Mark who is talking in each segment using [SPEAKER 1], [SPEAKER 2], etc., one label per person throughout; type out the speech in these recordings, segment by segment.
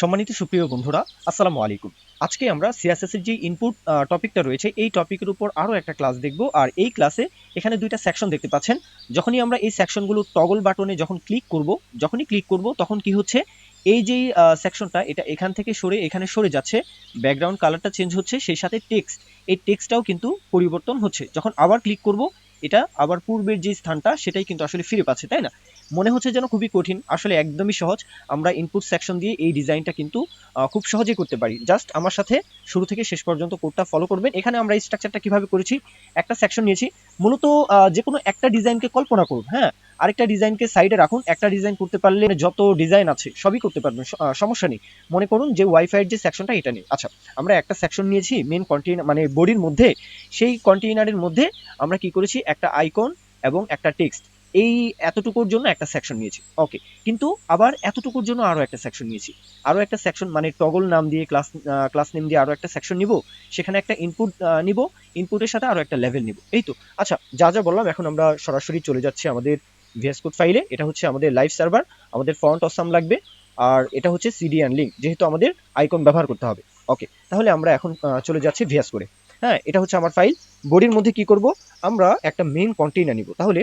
[SPEAKER 1] সম্মানিত সুপ্রিয় বন্ধুরা, আসসালামু আলাইকুম। আজকে আমরা সিএসএস এর যে ইনপুট টপিকটা রয়েছে, এই টপিকের উপর আরও একটা ক্লাস দেখব। আর এই ক্লাসে এখানে দুইটা সেকশন দেখতে পাচ্ছেন। যখনই আমরা এই সেকশনগুলো টগল বাটনে যখন ক্লিক করব, যখনই ক্লিক করব, তখন কি হচ্ছে? এই যে সেকশনটা এটা এখান থেকে সরে, এখানে সরে যাচ্ছে। ব্যাকগ্রাউন্ড কালারটা চেঞ্জ হচ্ছে, সেই সাথে টেক্সট এই টেক্সটটাও কিন্তু পরিবর্তন হচ্ছে। যখন আবার ক্লিক করব, এটা আবার পূর্বের যে স্থানটা, সেটাই কিন্তু আসলে ফিরে পাচ্ছে, তাই না? মনে হচ্ছে যেন খুবই কঠিন। আসলে একদমই সহজ। আমরা ইনপুট সেকশন দিয়ে এই ডিজাইনটা কিন্তু খুব সহজেই করতে পারি। জাস্ট আমার সাথে শুরু থেকে শেষ পর্যন্ত কোডটা ফলো করবেন। এখানে আমরা এই স্ট্রাকচারটা কীভাবে করেছি, একটা সেকশন নিয়েছি। মূলত যে কোনো একটা ডিজাইনকে কল্পনা করুন হ্যাঁ? আরেকটা ডিজাইনকে সাইডে রাখুন। একটা ডিজাইন করতে পারলে যত ডিজাইন আছে, সবই করতে পারবেন সমস্যা নেই। মনে করুন যে ওয়াইফাইয়ের যে সেকশনটা এটা নেই। আচ্ছা আমরা একটা সেকশন নিয়েছি মেন কন্টেইনার মানে বডির মধ্যে। সেই কন্টেইনারের মধ্যে আমরা কি করেছি? একটা আইকন এবং একটা টেক্সট এই এতটুকুর জন্য একটা সেকশন নিয়েছি। ওকে কিন্তু আবার এতটুকুর জন্য আরও একটা সেকশন নিয়েছি। আরও একটা সেকশন মানে টগল নাম দিয়ে ক্লাস ক্লাস নেম দিয়ে আরও একটা সেকশন নিব। সেখানে একটা ইনপুট নিব। ইনপুটের সাথে আরও একটা লেভেল নিব। এই তো। আচ্ছা যা যা বললাম, এখন আমরা সরাসরি চলে যাচ্ছি আমাদের ভিএস কোড ফাইলে এটা হচ্ছে আমাদের লাইভ সার্ভার আমাদের ফন্ট অসাম লাগবে। আর এটা হচ্ছে সিডিএন লিঙ্ক যেহেতু আমাদের আইকন ব্যবহার করতে হবে। ওকে তাহলে আমরা এখন চলে যাচ্ছি ভিএস করে হ্যাঁ এটা হচ্ছে আমার ফাইল বডির মধ্যে কি করব? আমরা একটা মেন কন্টেইনার নিব। তাহলে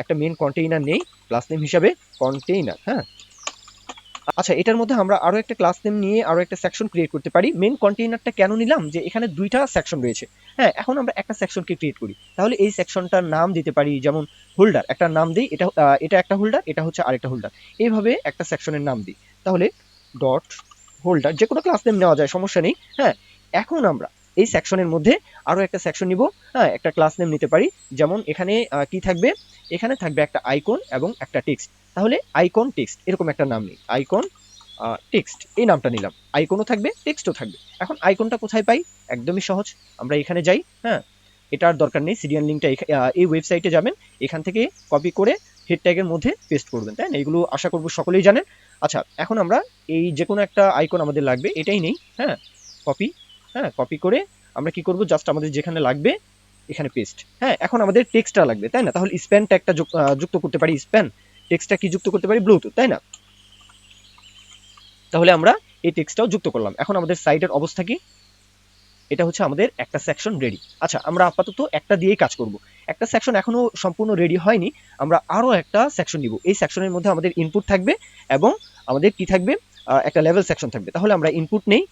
[SPEAKER 1] একটা মেন কন্টেইনার নেই ক্লাস নেম হিসাবে কন্টেইনার হ্যাঁ? আচ্ছা এটার মধ্যে আমরা আরও একটা ক্লাস নেম নিয়ে আরও একটা সেকশন ক্রিয়েট করতে পারি। মেন কন্টেইনারটা কেন নিলাম? যে এখানে দুইটা সেকশন রয়েছে। হ্যাঁ এখন আমরা একটা সেকশনকে ক্রিয়েট করি। তাহলে এই সেকশনটার নাম দিতে পারি, যেমন হোল্ডার একটা নাম দিই, এটা এটা একটা হোল্ডার এটা হচ্ছে আরেকটা হোল্ডার এইভাবে একটা সেকশনের নাম দিই। তাহলে ডট হোল্ডার যে কোনো ক্লাস নেম নেওয়া যায়, সমস্যা নেই হ্যাঁ? এখন আমরা এই সেকশনের মধ্যে আরও একটা সেকশন নিব হ্যাঁ একটা ক্লাস নেম নিতে পারি। যেমন এখানে কি থাকবে? এখানে থাকবে একটা আইকন এবং একটা টেক্সট তাহলে আইকন টেক্সট এরকম একটা নাম নেই। আইকন টেক্সট এই নামটা নিলাম। আইকনও থাকবে টেক্সটও থাকবে। এখন আইকনটা কোথায় পাই? একদমই সহজ। আমরা এখানে যাই হ্যাঁ এটার দরকার নেই। সিরিয়াল লিঙ্কটা এই ওয়েবসাইটে যাবেন। এখান থেকে কপি করে হেড ট্যাগের মধ্যে পেস্ট করবেন, তাই না? এগুলো আশা করব সকলেই জানেন। আচ্ছা এখন আমরা এই যে কোনো একটা আইকন আমাদের লাগবে, এটাই নেই হ্যাঁ কপি হ্যাঁ কপি করে আমরা কি করব? জাস্ট আমাদের যেখানে লাগবে, এখানে পেস্ট হ্যাঁ এখন আমাদের টেক্সটটা লাগবে, তাই না? তাহলে স্প্যান ট্যাগটা যুক্ত করতে পারি স্প্যান টেক্সটটা কি যুক্ত করতে পারি? ব্লুটুথ তাই না? তাহলে আমরা এই টেক্সটটাও যুক্ত করলাম। এখন আমাদের সাইটের অবস্থা কি? এটা হচ্ছে আমাদের একটা সেকশন রেডি আচ্ছা আমরা আপাতত একটা দিয়েই কাজ করব। একটা সেকশন এখনও সম্পূর্ণ রেডি হয়নি। আমরা আরও একটা সেকশন নিব। এই সেকশনের মধ্যে আমাদের ইনপুট থাকবে এবং আমাদের কি থাকবে? একটা লেভেল সেকশন থাকবে। তাহলে আমরা ইনপুট নেই।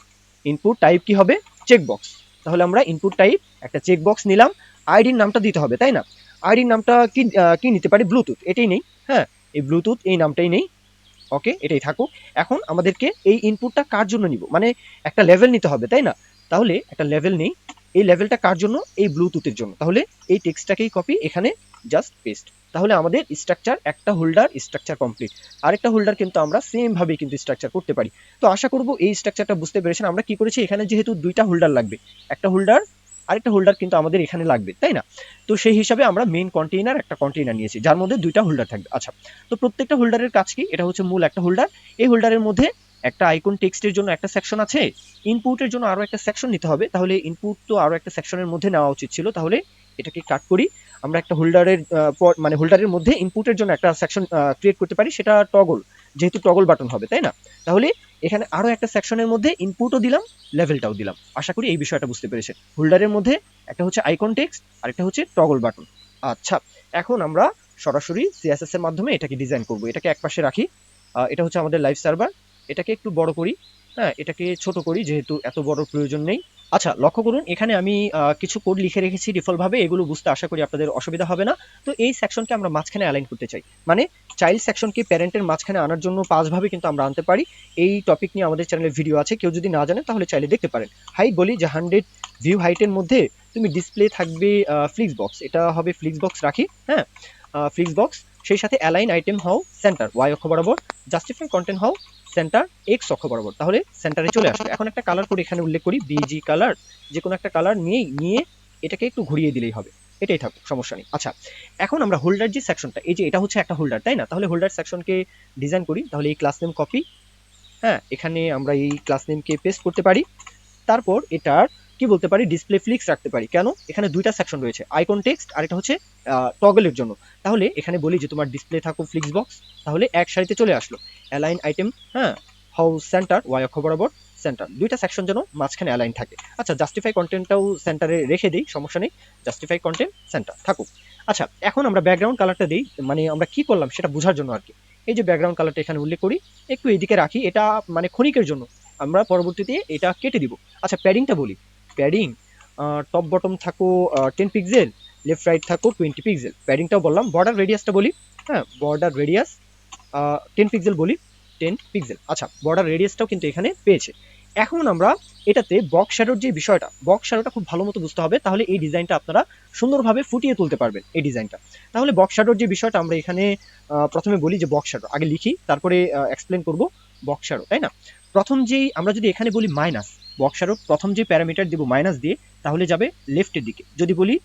[SPEAKER 1] ইনপুট টাইপ কি হবে? চেক বক্স তাহলে আমরা ইনপুট টাইপ একটা চেক বক্স নিলাম আইডির নামটা দিতে হবে, তাই না? আইডির নামটা কি কি নিতে পারি? ব্লুটুথ এটাই নেই হ্যাঁ? এই ব্লুটুথ এই নামটাই নেই। ওকে এটাই থাকুক। এখন আমাদেরকে এই ইনপুটটা কার জন্য নিব? মানে একটা লেভেল নিতে হবে, তাই না? তাহলে একটা লেভেল নেই। এই লেভেলটা কার জন্য? এই ব্লুটুথের জন্য। তাহলে এই টেক্সটটাকেই কপি এখানে জাস্ট পেস্ট তাহলে আমাদের স্ট্রাকচার একটা হোল্ডার স্ট্রাকচার কমপ্লিট আরেকটা হোল্ডার কিন্তু আমরা সেম ভাবে কিন্তু স্ট্রাকচার করতে পারি। তো আশা করব এই স্ট্রাকচারটা বুঝতে পেরেছেন। আমরা কি করেছি? এখানে যেহেতু দুইটা হোল্ডার লাগবে। একটা হোল্ডার আরেকটা হোল্ডার কিন্তু আমাদের এখানে লাগবে, তাই না? তো সেই হিসাবে আমরা মেইন কন্টেইনার একটা কন্টেইনার নিয়েছি। যার মধ্যে দুইটা হোল্ডার থাকবে। আচ্ছা তো প্রত্যেকটা হোল্ডারের কাজ কি? এটা হচ্ছে মূল একটা হোল্ডার এই হোল্ডারের মধ্যে একটা আইকন টেক্সটের জন্য একটা সেকশন আছে। ইনপুটের জন্য আরও একটা সেকশন নিতে হবে। তাহলে ইনপুট তো আরও একটা সেকশনের মধ্যে নেওয়া উচিত ছিল। তাহলে এটাকে কাট করি। আমরা একটা হোল্ডারের মানে হোল্ডারের মধ্যে ইনপুটের জন্য একটা সেকশন ক্রিয়েট করতে পারি, সেটা টগল যেহেতু টগল বাটন হবে, তাই না? তাহলে এখানে আরও একটা সেকশনের মধ্যে ইনপুটও দিলাম লেভেলটাও দিলাম। আশা করি এই বিষয়টা বুঝতে পেরেছেন। হোল্ডারের মধ্যে একটা হচ্ছে আইকন টেক্সট আর একটা হচ্ছে টগল বাটন আচ্ছা এখন আমরা সরাসরি সিএসএস এর মাধ্যমে এটাকে ডিজাইন করব। এটাকে একপাশে রাখি। এটা হচ্ছে আমাদের লাইভ সার্ভার এটাকে একটু বড় করি। হ্যাঁ এটাকে ছোট করি, যেহেতু এত বড় প্রয়োজন নেই। আচ্ছা লক্ষ্য করুন, এখানে আমি কিছু কোড লিখে রেখেছি ডিফল্ট ভাবে এগুলো বুঝতে আশা করি আপনাদের অসুবিধা হবে না। তো এই সেকশনকে আমরা মাঝখানে অ্যালাইন করতে চাই। মানে চাইল্ড সেকশনকে প্যারেন্টের মাঝখানে আনার জন্য পাঁচভাবে কিন্তু আমরা আনতে পারি। এই টপিক নিয়ে আমাদের চ্যানেলে ভিডিও আছে, কেউ যদি না জানে তাহলে চাইলে দেখতে পারেন। হাইট বলি যে হান্ড্রেড ভিউ হাইটের মধ্যে তুমি ডিসপ্লে থাকবে ফ্লিক্স বক্স এটা হবে ফ্লিক্স বক্স রাখি হ্যাঁ? ফ্লিক্স বক্স সেই সাথে অ্যালাইন আইটেম হও সেন্টার ওয়াই অক্ষ বরাবর। জাস্টিফাই কন্টেন্ট হও সেন্টার এক্স অক্ষ বরাবর। তাহলে সেন্টারে চলে আসবে। এখন একটা কালার করে এখানে উল্লেখ করি বিজি কালার যে কোনো একটা কালার নিয়ে নিয়ে এটাকে একটু ঘুরিয়ে দিলেই হবে। এটাই থাকুক, সমস্যা নেই। আচ্ছা এখন আমরা হোল্ডার যে সেকশনটা এই যে এটা হচ্ছে একটা হোল্ডার তাই না? তাহলে হোল্ডার সেকশনকে ডিজাইন করি। তাহলে এই ক্লাস নেম কপি হ্যাঁ? এখানে আমরা এই ক্লাস নেমকে পেস্ট করতে পারি। তারপর এটার কি বলতে পারি? ডিসপ্লে ফ্লিক্স রাখতে পারি। কেন? এখানে দুইটা সেকশন রয়েছে। আইকন টেক্সট আর এটা হচ্ছে টগলের জন্য। তাহলে এখানে বলি যে তোমার ডিসপ্লে থাকো ফ্লিক্স বক্স তাহলে এক সারিতে চলে আসলো। অ্যালাইন আইটেম হ্যাঁ? হাউ সেন্টার ওয়াই অক্ষ বরাবর সেন্টার দুইটা সেকশন যেন মাঝখানে অ্যালাইন থাকে। আচ্ছা জাস্টিফাই কন্টেন্টটাও সেন্টারে রেখে দিই, সমস্যা নেই। জাস্টিফাই কন্টেন্ট সেন্টার থাকুক। আচ্ছা এখন আমরা ব্যাকগ্রাউন্ড কালারটা দিই মানে আমরা কি করলাম সেটা বোঝার জন্য আর কি। এই যে ব্যাকগ্রাউন্ড কালারটা এখানে উল্লেখ করি, একটু এদিকে রাখি। এটা মানে ক্ষণিকের জন্য। আমরা পরবর্তীতে এটা কেটে দিব। আচ্ছা প্যাডিংটা বলি। প্যাডিং টপ বটম থাকো টেন পিক্সেল লেফট রাইট থাকো টোয়েন্টি পিক্সেল প্যাডিংটাও বললাম বর্ডার রেডিয়াসটা বলি হ্যাঁ বর্ডার রেডিয়াস টেন পিক্সেল বলি টেন পিক্সেল আচ্ছা বর্ডার রেডিয়াসটাও কিন্তু এখানে পেয়েছে। এখন আমরা এটাতে বক্স শ্যাডোর যে বিষয়টা বক্স শ্যাডোটা খুব ভালো মতো বুঝতে হবে, তাহলে এই ডিজাইনটা আপনারা সুন্দরভাবে ফুটিয়ে তুলতে পারবেন এই ডিজাইনটা তাহলে বক্স শ্যাডোর যে বিষয়টা আমরা এখানে প্রথমে বলি যে বক্স শ্যাডো আগে লিখি, তারপরে এক্সপ্লেন করব বক্স শ্যাডো তাই না? প্রথম যেই আমরা যদি এখানে বলি মাইনাস বক্স শ্যাডোর প্রথম যে প্যারামিটার দেবো মাইনাস দিয়ে, তাহলে যাবে লেফটের দিকে। যদি বলি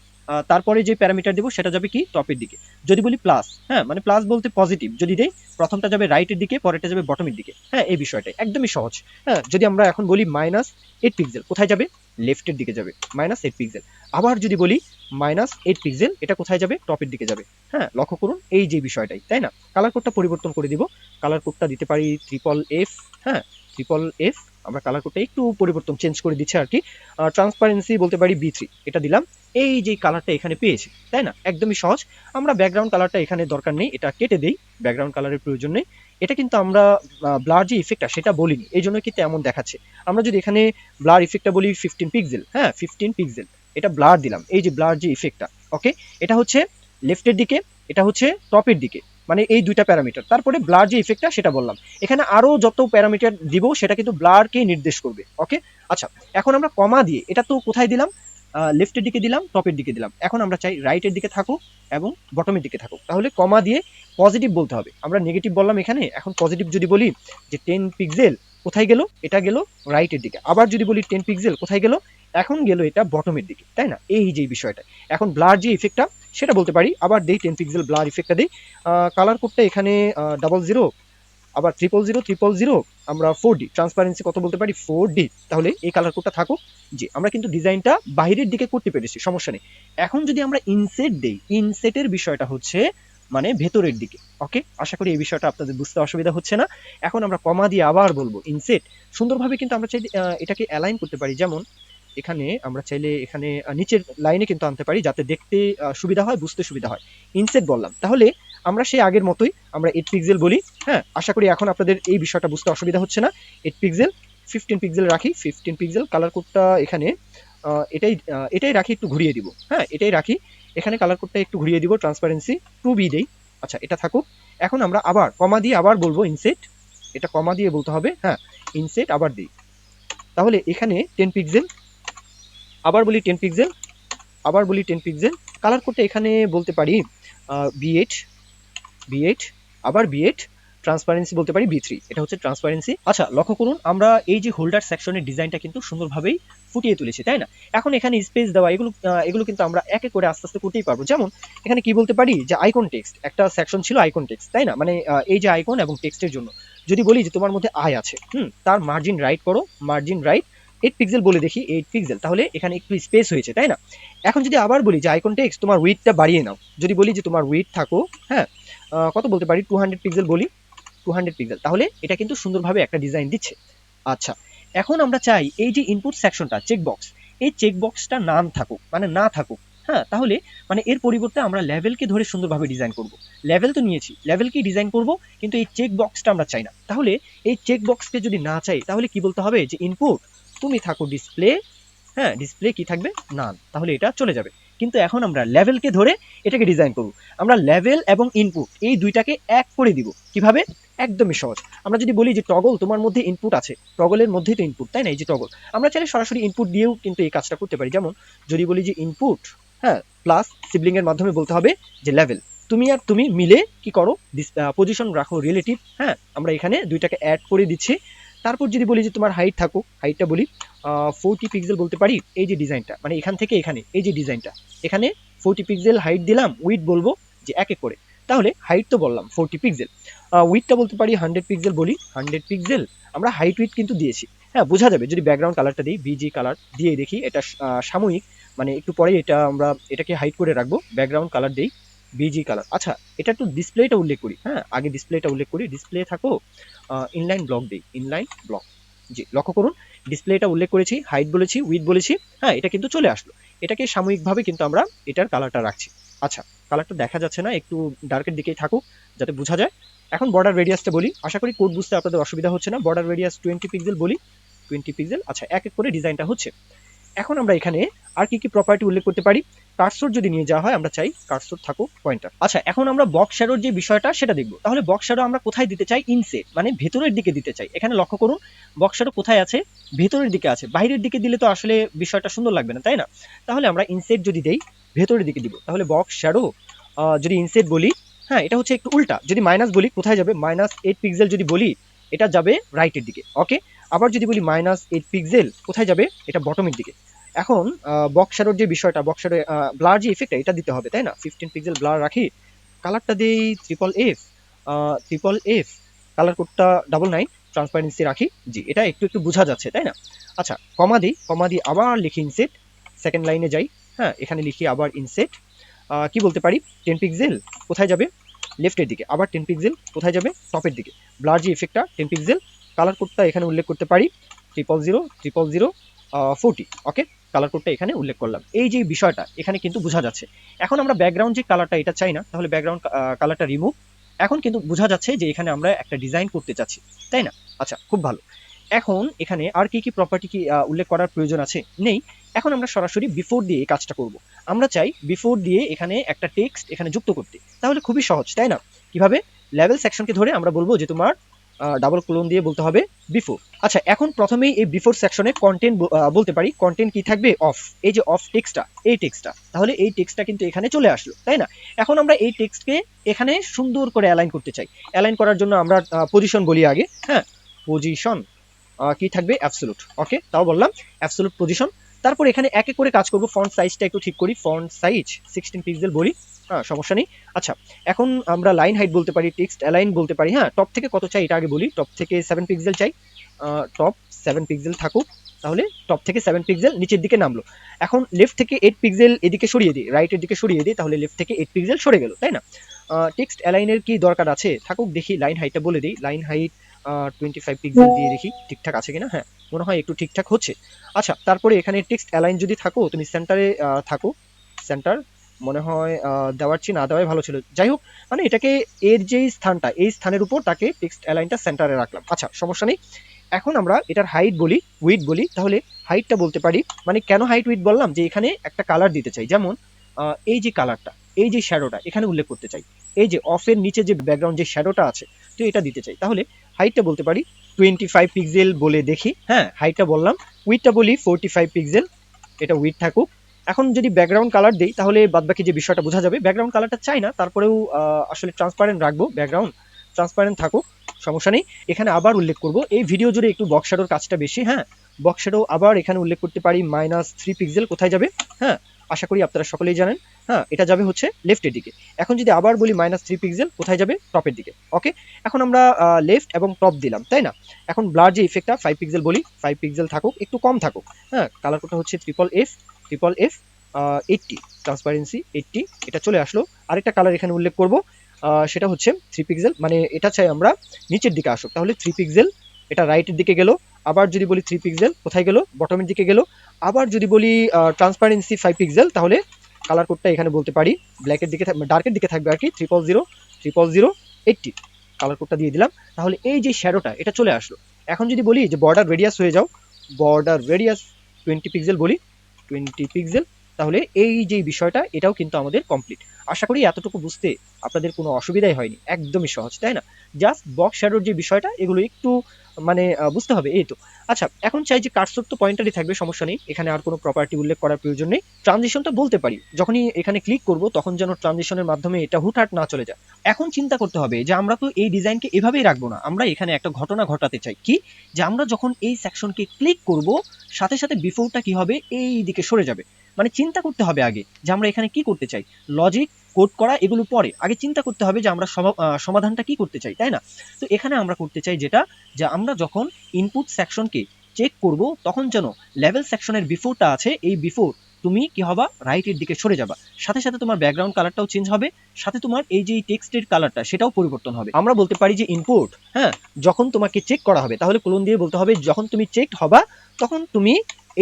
[SPEAKER 1] তারপরে যে প্যারামিটার দেবো, সেটা যাবে কি? টপের দিকে। যদি বলি প্লাস হ্যাঁ মানে প্লাস বলতে পজিটিভ। যদি দেই, প্রথমটা যাবে রাইটের দিকে, পরেরটা যাবে বটমের দিকে। হ্যাঁ এই বিষয়টাই। একদমই সহজ। হ্যাঁ যদি আমরা এখন বলি মাইনাস এইট পিক্সেল কোথায় যাবে? লেফটের দিকে যাবে, মাইনাস এইট পিক্সেল আবার যদি বলি মাইনাস এইট পিক্সেল এটা কোথায় যাবে? টপের দিকে যাবে। হ্যাঁ লক্ষ্য করুন, এই যে বিষয়টাই, তাই না? কালার কোডটা পরিবর্তন করে দিব। কালার কোডটা দিতে পারি ট্রিপল এফ হ্যাঁ ট্রিপল এফ আমরা কালার কোডটা একটু পরিবর্তন চেঞ্জ করে দিচ্ছি আর কি। ট্রান্সপারেন্সি বলতে পারি বি থ্রি এটা দিলাম। এই যে কালারটা এখানে পেয়েছি, তাই না? একদমই সহজ। আমরা ব্যাকগ্রাউন্ড কালারটা এখানে দরকার নেই, এটা কেটে দেই ব্যাকগ্রাউন্ড কালারের প্রয়োজন নেই। এটা কিন্তু আমরা ব্লার যে ইফেক্টটা সেটা বলিনি, এই জন্য কিন্তু এমন দেখাচ্ছে। আমরা যদি এখানে ব্লার ইফেক্টটা বলি ফিফটিন পিক্সেল হ্যাঁ ফিফটিন পিক্সেল এটা ব্লার দিলাম, এই যে ব্লার যে ইফেক্টটা ওকে এটা হচ্ছে লেফটের দিকে, এটা হচ্ছে টপের দিকে। মানে এই দুইটা প্যারামিটার। তারপরে ব্লার যে ইফেক্টটা সেটা বললাম। এখানে আরও যত প্যারামিটার দিব, সেটা কিন্তু ব্লারকে নির্দেশ করবে ওকে আচ্ছা এখন আমরা কমা দিয়ে, এটা তো কোথায় দিলাম? লেফটের দিকে দিলাম টপের দিকে দিলাম। এখন আমরা চাই রাইটের দিকে থাকুক এবং বটমের দিকে থাকুক। তাহলে কমা দিয়ে পজিটিভ বলতে হবে। আমরা নেগেটিভ বললাম এখানে, এখন পজিটিভ যদি বলি যে টেন পিক্সেল কোথায় গেল? এটা গেল রাইটের দিকে। আবার যদি বলি টেন পিক্সেল কোথায় গেল? এখন গেল এটা বটমের দিকে তাই না? এই যে বিষয়টা। এখন ব্লার যে ইফেক্টটা সেটা বলতে পারি। আবার দেই টেন পিক্সেল ব্লার ইফেক্টটা দিই। কালার কোডটা এখানে ডাবল জিরো আবার ট্রিপল জিরো ট্রিপল জিরো আমরা ফোর ডি ট্রান্সপারেন্সি কত বলতে পারি? ফোর ডি তাহলে এই কালার কোডটা থাকুক। জি আমরা কিন্তু ডিজাইনটা বাইরের দিকে করতে পেরেছি সমস্যা নেই। এখন যদি আমরা ইনসেট দেই ইনসেটের বিষয়টা হচ্ছে মানে ভেতরের দিকে ওকে আশা করি এই বিষয়টা আপনাদের বুঝতে অসুবিধা হচ্ছে না। এখন আমরা কমা দিয়ে আবার বলব ইনসেট সুন্দরভাবে কিন্তু আমরা আহ, এটাকে অ্যালাইন করতে পারি। যেমন এখানে আমরা চাইলে এখানে নিচের লাইনে কিন্তু আনতে পারি যাতে দেখতে সুবিধা হয়, বুঝতে সুবিধা হয়। ইনসেট বললাম। তাহলে আমরা সেই আগের মতোই আমরা এইট পিক্সেল বলি হ্যাঁ? আশা করি এখন আপনাদের এই বিষয়টা বুঝতে অসুবিধা হচ্ছে না। এইট পিক্সেল ফিফটিন পিক্সেল রাখি ফিফটিন পিক্সেল কালার কোডটা এখানে এটাই এটাই রাখি, একটু ঘুরিয়ে দিব। হ্যাঁ এটাই রাখি। এখানে কালার কোডটা একটু ঘুরিয়ে দিব ট্রান্সপারেন্সি টু বি দেই। আচ্ছা এটা থাকুক। এখন আমরা আবার কমা দিয়ে আবার বলব ইনসেট এটা কমা দিয়ে বলতে হবে হ্যাঁ? ইনসেট আবার দিই। তাহলে এখানে টেন পিক্সেল আবার বলি টেন পিক্সেল আবার বলি টেন পিক্সেল কালার করতে এখানে বলতে পারি বি এইট বি এইট আবার বি এইট ট্রান্সপারেন্সি বলতে পারি বি থ্রি এটা হচ্ছে ট্রান্সপারেন্সি আচ্ছা লক্ষ্য করুন, আমরা এই যে হোল্ডার সেকশনের ডিজাইনটা কিন্তু সুন্দরভাবেই ফুটিয়ে তুলেছি, তাই না? এখন এখানে স্পেস দেওয়া, এগুলো এগুলো কিন্তু আমরা একে করে আস্তে আস্তে করতেই পারব। যেমন, এখানে কি বলতে পারি? যে আইকন টেক্সট একটা সেকশন ছিল আইকন টেক্সট তাই না? মানে এই যে আইকন এবং টেক্সটের জন্য। যদি বলি যে তোমার মধ্যে আয় আছে, হুম, তার মার্জিন রাইট করো মার্জিন রাইট এইট পিক্সেল বলে দেখি এইট পিক্সেল তাহলে এখানে একটু স্পেস হয়েছে, তাই না? এখন যদি আবার বলি যে আইকন টেক্সট তোমার উইথটা বাড়িয়ে নাও, যদি বলি যে তোমার উইথ থাকো হ্যাঁ কত বলতে পারি? টু হান্ড্রেড পিক্সেল বলি টু হান্ড্রেড পিক্সেল তাহলে এটা কিন্তু সুন্দরভাবে একটা ডিজাইন দিচ্ছে। আচ্ছা এখন আমরা চাই এই যে ইনপুট সেকশনটা চেক বক্স এই চেক বক্সটা নাম থাকুক মানে না থাকুক হ্যাঁ তাহলে মানে এর পরিবর্তে আমরা লেভেলকে ধরে সুন্দরভাবে ডিজাইন করব। লেভেল তো নিয়েছি লেভেলকেই ডিজাইন করব, কিন্তু এই চেক বক্সটা আমরা চাই না। তাহলে এই চেক বক্সকে যদি না চাই, তাহলে কি বলতে হবে? যে ইনপুট তুমি থাকো ডিসপ্লে হ্যাঁ ডিসপ্লে কি থাকবে? নান তাহলে এটা চলে যাবে। কিন্তু এখন আমরা লেভেলকে ধরে এটাকে ডিজাইন করব। আমরা লেভেল এবং ইনপুট এই দুইটাকে এক করে দিব। কীভাবে? একদমই সহজ। আমরা যদি বলি যে টগল তোমার মধ্যে ইনপুট আছে টগলের মধ্যেই তো ইনপুট তাই না? এই যে টগল আমরা চাইলে সরাসরি ইনপুট দিয়েও কিন্তু এই কাজটা করতে পারি। যেমন, যদি বলি যে ইনপুট হ্যাঁ প্লাস সিবলিং এর মাধ্যমে বলতে হবে যে লেভেল তুমি আর তুমি মিলে কি করো? পজিশন রাখো রিলেটিভ হ্যাঁ আমরা এখানে দুইটাকে অ্যাড করে দিচ্ছি। তারপর যদি বলি যে তোমার হাইট থাকুক হাইটটা বলি ফোরটি পিক্সেল বলতে পারি, এই যে ডিজাইনটা মানে এখান থেকে এখানে, এই যে ডিজাইনটা এখানে ফোরটি পিক্সেল হাইট দিলাম উইথ বলব যে এক এক করে তাহলে হাইট তো বললাম ফোরটি পিক্সেল উইথটা বলতে পারি হান্ড্রেড পিক্সেল বলি হান্ড্রেড পিক্সেল আমরা হাইট উইথ কিন্তু দিয়েছি হ্যাঁ বোঝা যাবে, যদি ব্যাকগ্রাউন্ড কালারটা দিই বিজি কালার দিয়ে দেখি, এটা সাময়িক মানে একটু পরে এটা আমরা এটাকে হাইট করে রাখব ব্যাকগ্রাউন্ড কালার দিই বিজি কালার আচ্ছা এটা একটু ডিসপ্লেটা উল্লেখ করি হ্যাঁ? আগে ডিসপ্লেটা উল্লেখ করি। ডিসপ্লে থাকো ইনলাইন ব্লক দিই ইনলাইন ব্লক জি, লক্ষ্য করুন ডিসপ্লেটা উল্লেখ করেছি হাইট বলেছি উইথ বলেছি হ্যাঁ? এটা কিন্তু চলে আসলো। এটাকে সাময়িকভাবে কিন্তু আমরা এটার কালারটা রাখছি। আচ্ছা কালারটা দেখা যাচ্ছে না, একটু ডার্কের দিকেই থাকুক, যাতে বোঝা যায়। এখন বর্ডার রেডিয়াসটা বলি, আশা করি কোড বুঝতে আপনাদের অসুবিধা হচ্ছে না। বর্ডার রেডিয়াস টোয়েন্টি পিক্সেল বলি টোয়েন্টি পিক্সেল আচ্ছা এক এক করে ডিজাইনটা হচ্ছে। এখন আমরা এখানে আর কি কি প্রপার্টি উল্লেখ করতে পারি? কার্সর যদি নিয়ে যাওয়া হয়, আমরা চাই কার্সর থাকুক পয়েন্টার আচ্ছা এখন আমরা বক্স শ্যাডোর যে বিষয়টা, সেটা দেখব। তাহলে বক্স শ্যাডো আমরা কোথায় দিতে চাই? ইনসেট মানে ভেতরের দিকে দিতে চাই। এখানে লক্ষ্য করুন বক্স শ্যাডো কোথায় আছে? ভেতরের দিকে আছে। বাইরের দিকে দিলে তো আসলে বিষয়টা সুন্দর লাগবে না, তাই না? তাহলে আমরা ইনসেট যদি দেই, ভেতরের দিকে দিব। তাহলে বক্স শ্যাডো যদি ইনসেট বলি হ্যাঁ এটা হচ্ছে একটু উল্টা। যদি মাইনাস বলি, কোথায় যাবে? মাইনাস এইট পিক্সেল যদি বলি, এটা যাবে রাইটের দিকে। ওকে আবার যদি বলি মাইনাস এইট পিক্সেল কোথায় যাবে? এটা বটমের দিকে। এখন বক্স শ্যাডোর যে বিষয়টা বক্স শ্যাডো ব্লার যে ইফেক্টটা এটা দিতে হবে, তাই না? ফিফটিন পিক্সেল ব্লার রাখি কালারটা দিই triple F triple F colour কোডটা ডাবল নাইন ট্রান্সপারেন্সি রাখি। জি, এটা একটু একটু বোঝা যাচ্ছে, তাই না? আচ্ছা কমা দিই কমা দিই আবার লিখি ইনসেট সেকেন্ড লাইনে যাই হ্যাঁ এখানে লিখি আবার ইনসেট কি বলতে পারি? টেন পিক্সেল কোথায় যাবে? লেফটের দিকে। আবার টেন পিক্সেল কোথায় যাবে? টপের দিকে। ব্লার যে ইফেক্টটা টেন পিক্সেল কালার কোডটা এখানে উল্লেখ করতে পারি। Triple zero triple zero forty okay colour কোডটা এখানে উল্লেখ করলাম। এই যে বিষয়টা, এখানে কিন্তু বোঝা যাচ্ছে। এখন আমরা ব্যাকগ্রাউন্ড যে কালারটা এটা চাই না, তাহলে ব্যাকগ্রাউন্ড কালারটা রিমুভ এখন কিন্তু বোঝা যাচ্ছে যে এখানে আমরা একটা ডিজাইন করতে চাচ্ছি, তাই না? আচ্ছা খুব ভালো। এখন এখানে আর কি কি প্রপার্টি কি উল্লেখ করার প্রয়োজন আছে? নেই। এখন আমরা সরাসরি বিফোর দিয়ে কাজটা করব। আমরা চাই বিফোর দিয়ে এখানে একটা টেক্সট এখানে যুক্ত করতে। তাহলে খুবই সহজ, তাই না? কীভাবে? লেভেল সেকশনকে ধরে আমরা বলব যে তোমার ডাবল ক্লোন দিয়ে বলতে হবে বিফোর আচ্ছা এখন প্রথমেই এই বিফোর সেকশনে কন্টেন্ট বলতে পারি কন্টেন্ট কি থাকবে? অফ এই যে অফ টেক্সটটা এই টেক্সটটা তাহলে এই টেক্সটটা কিন্তু এখানে চলে আসলো, তাই না? এখন আমরা এই টেক্সটকে এখানে সুন্দর করে অ্যালাইন করতে চাই। অ্যালাইন করার জন্য আমরা পজিশন বলি আগে হ্যাঁ? পজিশন কি থাকবে? অ্যাবসোলুট ওকে তাও বললাম অ্যাবসোলুট পজিশন তারপর এখানে এক করে কাজ করব ফন্ট সাইজটা একটু ঠিক করি ফন্ট সাইজ সিক্সটিন পিক্সেল বলি। হ্যাঁ সমস্যা নেই। আচ্ছা এখন আমরা লাইন হাইট বলতে পারি টেক্সট অ্যালাইন বলতে পারি হ্যাঁ? টপ থেকে কত চাই এটা আগে বলি। টপ থেকে সেভেন পিক্সেল চাই। টপ সেভেন পিক্সেল থাকুক, তাহলে টপ থেকে সেভেন পিক্সেল নিচের দিকে নামলো। এখন লেফট থেকে এইট পিক্সেল এদিকে সরিয়ে দিই রাইটের দিকে সরিয়ে দিই, তাহলে লেফট থেকে এইট পিক্সেল সরে গেল, তাই না? টেক্সট অ্যালাইনের কি দরকার আছে? থাকুক দেখি লাইন হাইটটা বলে দিই। Line height twenty five pixel দিয়ে দেখি, ঠিকঠাক আছে কিনা? হ্যাঁ মনে হয় একটু ঠিকঠাক হচ্ছে। আচ্ছা তারপরে এখানে টেক্সট অ্যালাইন যদি থাকো, তুমি সেন্টারে থাকো। সেন্টার মনে হয় দেওয়ার চেয়ে না দেওয়াই ভালো ছিল। যাই হোক মানে এটাকে এর যেই স্থানটা, এই স্থানের উপর তাকে টেক্সট অ্যালাইনটা সেন্টারে রাখলাম। আচ্ছা সমস্যা নেই। এখন আমরা এটার হাইট বলি উইথ বলি, তাহলে হাইটটা বলতে পারি মানে কেন হাইট উইথ বললাম? যে এখানে একটা কালার দিতে চাই। যেমন এই যে কালারটা এই যে শ্যাডোটা এখানে উল্লেখ করতে চাই। এই যে অফের নিচে যে ব্যাকগ্রাউন্ড যে শ্যাডোটা আছে, তো এটা দিতে চাই। তাহলে হাইটটা বলতে পারি টোয়েন্টি ফাইভ পিক্সেল বলে দেখি। হ্যাঁ হাইটটা বললাম উইথটা বলি ফোরটি ফাইভ পিক্সেল এটা উইথ থাকুক। এখন যদি ব্যাকগ্রাউন্ড কালার দিই, তাহলে বাদবাকি যে বিষয়টা বোঝা যাবে ব্যাকগ্রাউন্ড কালারটা চাই না, তারপরেও আসলে ট্রান্সপারেন্ট রাখব ব্যাকগ্রাউন্ড ট্রান্সপারেন্ট থাকুক, সমস্যা নেই। এখানে আবার উল্লেখ করব, এই ভিডিও জুড়ে একটু বক্সারোর কাজটা বেশি হ্যাঁ? বক্সাডো আবার এখানে উল্লেখ করতে পারি মাইনাস থ্রি পিক্সেল কোথায় যাবে হ্যাঁ? আশা করি আপনারা সকলেই জানেন। হ্যাঁ এটা যাবে হচ্ছে লেফটের দিকে। এখন যদি আবার বলি মাইনাস থ্রি পিক্সেল কোথায় যাবে? টপের দিকে। ওকে এখন আমরা লেফট এবং টপ দিলাম, তাই না? এখন ব্লার যে ইফেক্টটা ফাইভ পিক্সেল বলি ফাইভ পিক্সেল থাকুক, একটু কম থাকুক। হ্যাঁ কালার কোডটা হচ্ছে triple F triple F eighty transparency eighty এটা চলে আসলো। আরেকটা কালার এখানে উল্লেখ করব সেটা হচ্ছে থ্রি পিক্সেল মানে এটা চাই আমরা নিচের দিকে আসুক। তাহলে থ্রি পিক্সেল এটা রাইটের দিকে গেল। আবার যদি বলি থ্রি পিক্সেল কোথায় গেল? বটমের দিকে গেল। আবার যদি বলি ট্রান্সপারেন্সি ফাইভ পিক্সেল তাহলে কালার কোডটা এখানে বলতে পারি। ব্ল্যাকের দিকে ডার্কের দিকে থাকবে আর কি triple zero triple zero eighty colour কোডটা দিয়ে দিলাম। তাহলে এই যে শ্যাডোটা এটা চলে আসলো। এখন যদি বলি যে বর্ডার রেডিয়াস হয়ে যাও বর্ডার রেডিয়াস টোয়েন্টি পিক্সেল বলি টোয়েন্টি পিক্সেল তাহলে এই যে বিষয়টা, এটাও কিন্তু আমাদের কমপ্লিট আশা করি এতটুকু বুঝতে আপনাদের কোনো অসুবিধাই হয়নি। একদমই সহজ, তাই না? জাস্ট বক্স শ্যাডোর যে বিষয়টা, এগুলো একটু মানে বুঝতে হবে, এই তো। আচ্ছা এখন চাই যে কার্সর তো পয়েন্টারই থাকবে, সমস্যা নেই। এখানে আর কোনো প্রপার্টি উল্লেখ করার প্রয়োজন নেই। ট্রানজিশনটা বলতে পারি। যখনই এখানে ক্লিক করব, তখন যেন ট্রানজিশনের মাধ্যমে এটা হুটহাট না চলে যায়। এখন চিন্তা করতে হবে যে, আমরা তো এই ডিজাইনকে এভাবেই রাখব না। আমরা এখানে একটা ঘটনা ঘটাতে চাই। কি? যে, আমরা যখন এই সেকশনকে ক্লিক করব, সাথে সাথে বিফোরটা কি হবে? এই দিকে সরে যাবে। মানে চিন্তা করতে হবে আগে যে, আমরা এখানে কি করতে চাই? লজিক কোড করা এগুলো পরে। আগে চিন্তা করতে হবে যে আমরা সমাধানটা কি করতে চাই, তাই না? তো এখানে আমরা করতে চাই যেটা, যে আমরা যখন ইনপুট সেকশনকে চেক করব, তখন যেন লেভেল সেকশনের বিফোরটা আছে, এই বিফোর তুমি কি হবা? রাইটের দিকে সরে যাবা। সাথে সাথে তোমার ব্যাকগ্রাউন্ড কালারটাও চেঞ্জ হবে, সাথে তোমার এই যে টেক্সটের কালারটা সেটাও পরিবর্তন হবে। আমরা বলতে পারি যে ইনপুট হ্যাঁ যখন তোমাকে চেক করা হবে, তাহলে কোলন দিয়ে বলতে হবে, যখন তুমি চেক হবা, তখন তুমি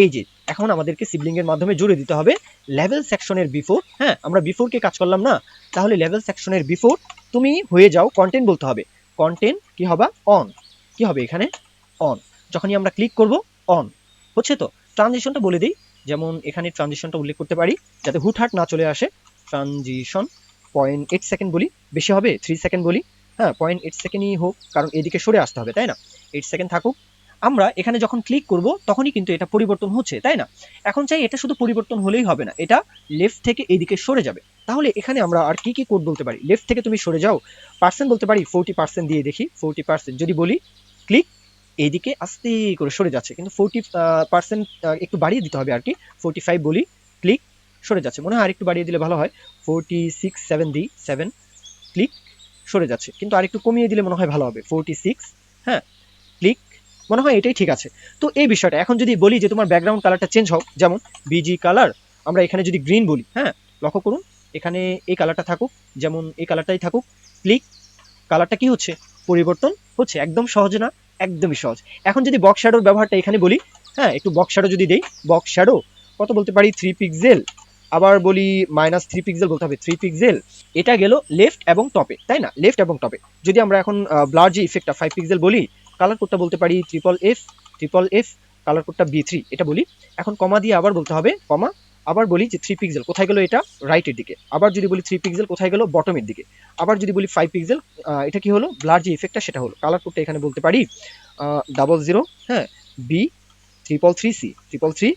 [SPEAKER 1] এই যে এখন আমাদেরকে সিবলিং এর মাধ্যমে জুড়ে দিতে হবে লেভেল সেকশনের বিফোর হ্যাঁ আমরা বিফোরকে কাজ করলাম না, তাহলে লেভেল সেকশনের বিফোর তুমি হয়ে যাও কন্টেন্ট বলতে হবে। কন্টেন্ট কি হবে? অন কি হবে এখানে? অন যখনই আমরা ক্লিক করব অন হচ্ছে তো? ট্রানজিশনটা বলে দিই। যেমন এখানে ট্রানজিশনটা উল্লেখ করতে পারি, যাতে হুটহাট না চলে আসে। ট্রানজিশন পয়েন্ট এইট সেকেন্ড বলি, বেশি হবে থ্রি সেকেন্ড বলি। হ্যাঁ পয়েন্ট এইট সেকেন্ডই হোক, কারণ এদিকে সরে আসতে হবে, তাই না? এইট সেকেন্ড থাকুক আমরা এখানে যখন ক্লিক করব, তখনই কিন্তু এটা পরিবর্তন হচ্ছে, তাই না? এখন চাই এটা শুধু পরিবর্তন হলেই হবে না, এটা লেফট থেকে এইদিকে সরে যাবে। তাহলে এখানে আমরা আর কি কি কোড বলতে পারি? লেফট থেকে তুমি সরে যাও পার্সেন্ট বলতে পারি ফোরটি পার্সেন্ট দিয়ে দেখি ফোরটি পার্সেন্ট যদি বলি ক্লিক এইদিকে আস্তে করে সরে যাচ্ছে, কিন্তু ফোরটি পার্সেন্ট একটু বাড়িয়ে দিতে হবে আর কি ফোরটি ফাইভ বলি ক্লিক সরে যাচ্ছে, মনে হয় আর একটু বাড়িয়ে দিলে ভালো হয় ফোরটি সিক্স সেভেন দিই সেভেন ক্লিক সরে যাচ্ছে, কিন্তু আর একটু কমিয়ে দিলে মনে হয় ভালো হবে ফোরটি সিক্স হ্যাঁ মনে হয় এটাই ঠিক আছে। তো এই বিষয়টা, এখন যদি বলি যে তোমার ব্যাকগ্রাউন্ড কালারটা চেঞ্জ হোক, যেমন বিজি কালার আমরা এখানে যদি গ্রিন বলি হ্যাঁ লক্ষ্য করুন, এখানে এই কালারটা থাকুক, যেমন এই কালারটাই থাকুক ক্লিক কালারটা কি হচ্ছে? পরিবর্তন হচ্ছে, একদম সহজ না, একদমই সহজ। এখন যদি বক্স শ্যাডোর ব্যবহারটা এখানে বলি হ্যাঁ একটু বক্স শ্যাডো যদি দেই বক্স শ্যাডো কত বলতে পারি? থ্রি পিক্সেল আবার বলি মাইনাস থ্রি পিক্সেল বলতে হবে থ্রি পিক্সেল এটা গেল লেফট এবং টপে তাই না? লেফট এবং টপে যদি আমরা এখন ব্লার যে ইফেক্টটা ফাইভ পিক্সেল বলি কালার কোডটা বলতে পারি triple F triple F colour কোডটা বি থ্রি এটা বলি। এখন কমা দিয়ে আবার বলতে হবে, কমা, আবার বলি যে থ্রি পিক্সেল কোথায় গেলো এটা? রাইটের দিকে। আবার যদি বলি থ্রি পিক্সেল কোথায় গেলো? বটমের দিকে। আবার যদি বলি ফাইভ পিক্সেল এটা কি হলো? ব্লার যে ইফেক্টটা সেটা হলো। কালার কোডটা এখানে বলতে পারি ডাবল জিরো হ্যাঁ B triple three C triple three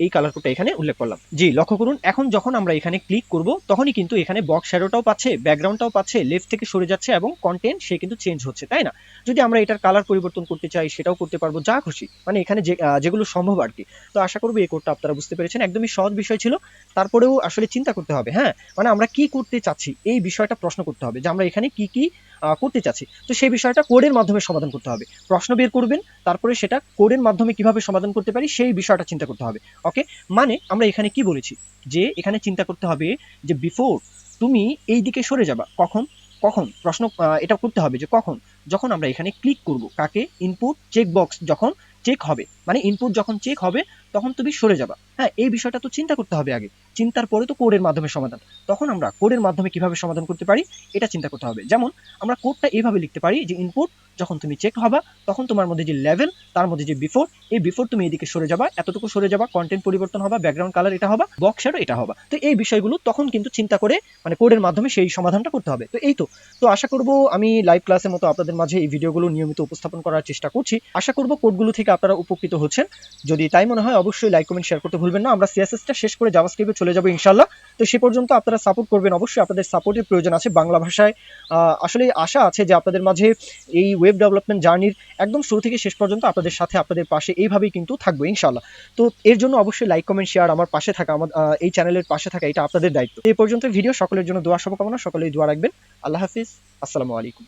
[SPEAKER 1] এই কালার কোডটা এখানে উল্লেখ করলাম। জি, লক্ষ্য করুন, এখন যখন আমরা এখানে ক্লিক করব, তখনই কিন্তু এখানে বক্স শ্যাডোটাও পাচ্ছে ব্যাকগ্রাউন্ডটাও পাচ্ছে লেফট থেকে সরে যাচ্ছে এবং কন্টেন্ট সে কিন্তু চেঞ্জ হচ্ছে, তাই না? যদি আমরা এটার কালার পরিবর্তন করতে চাই, সেটাও করতে পারব, যা খুশি। মানে এখানে যে যেগুলো সম্ভব আর কি। তো আশা করব এই কোডটা আপনারা বুঝতে পেরেছেন। একদমই সহজ বিষয় ছিল। তারপরেও আসলে চিন্তা করতে হবে হ্যাঁ? মানে আমরা কি করতে চাচ্ছি, এই বিষয়টা প্রশ্ন করতে হবে যে আমরা এখানে কি কি করতে চাচ্ছি। তো সেই বিষয়টা কোডের মাধ্যমে সমাধান করতে হবে। প্রশ্ন বের করবেন, তারপরে সেটা কোডের মাধ্যমে কীভাবে সমাধান করতে পারি সেই বিষয়টা চিন্তা করতে হবে। ওকে মানে আমরা এখানে কি বলেছি? যে এখানে চিন্তা করতে হবে যে বিফোর তুমি এই দিকে সরে যাবা। কখন? কখন? প্রশ্ন এটা করতে হবে যে কখন? যখন আমরা এখানে ক্লিক করব, কাকে? ইনপুট চেক বক্স যখন চেক হবে। মানে ইনপুট যখন চেক হবে তখন তুমি সরে যাবা। হ্যাঁ এই বিষয়টা তো চিন্তা করতে হবে আগে। চিন্তার পরে তো কোডের মাধ্যমে সমাধান। তখন আমরা কোডের মাধ্যমে কীভাবে সমাধান করতে পারি, এটা চিন্তা করতে হবে। যেমন, আমরা কোডটা এইভাবে লিখতে পারি যে ইনপুট যখন তুমি চেক হবা, তখন তোমার মধ্যে যে লেভেল তার মধ্যে যে বিফোর এই বিফোর তুমি এদিকে সরে যাবা, এতটুকু সরে যাবা কন্টেন্ট পরিবর্তন হবা ব্যাকগ্রাউন্ড কালার এটা হবা বক্স এটা হবা। তো এই বিষয়গুলো তখন কিন্তু চিন্তা করে মানে কোডের মাধ্যমে সেই সমাধানটা করতে হবে। তো এই তো। তো আশা করব আমি লাইভ ক্লাসের মতো আপনাদের মাঝে এই ভিডিওগুলো নিয়মিত উপস্থাপন করার চেষ্টা করছি। আশা করব কোডগুলো থেকে আপনারা উপকৃত হচ্ছেন। যদি তাই মনে হয় অবশ্যই লাইক কমেন্ট শেয়ার করতে ভুলবেন না। আমরা সিএসএসটা শেষ করে জাভাস্ক্রিপ্টে চলে যাব ইনশাল্লাহ তো সে পর্যন্ত আপনারা সাপোর্ট করবেন। অবশ্যই আপনাদের সাপোর্টের প্রয়োজন আছে বাংলা ভাষায়। আসলে আশা আছে যে আপনাদের মাঝে এই ওয়েব ডেভেলপমেন্ট জার্নির একদম শুরু থেকে শেষ পর্যন্ত আপনাদের সাথে আপনাদের পাশে এইভাবেই কিন্তু থাকব ইনশাল্লাহ তো এর জন্য অবশ্যই লাইক কমেন্ট শেয়ার আমার পাশে থাকা, আমার এই চ্যানেলের পাশে থাকা এটা আপনাদের দায়িত্ব। এই পর্যন্ত ভিডিও সকলের জন্য দোয়া, শুভকামনা, সকলেই দোয়া রাখবেন। আল্লাহ হাফিজ। আসসালামু আলাইকুম।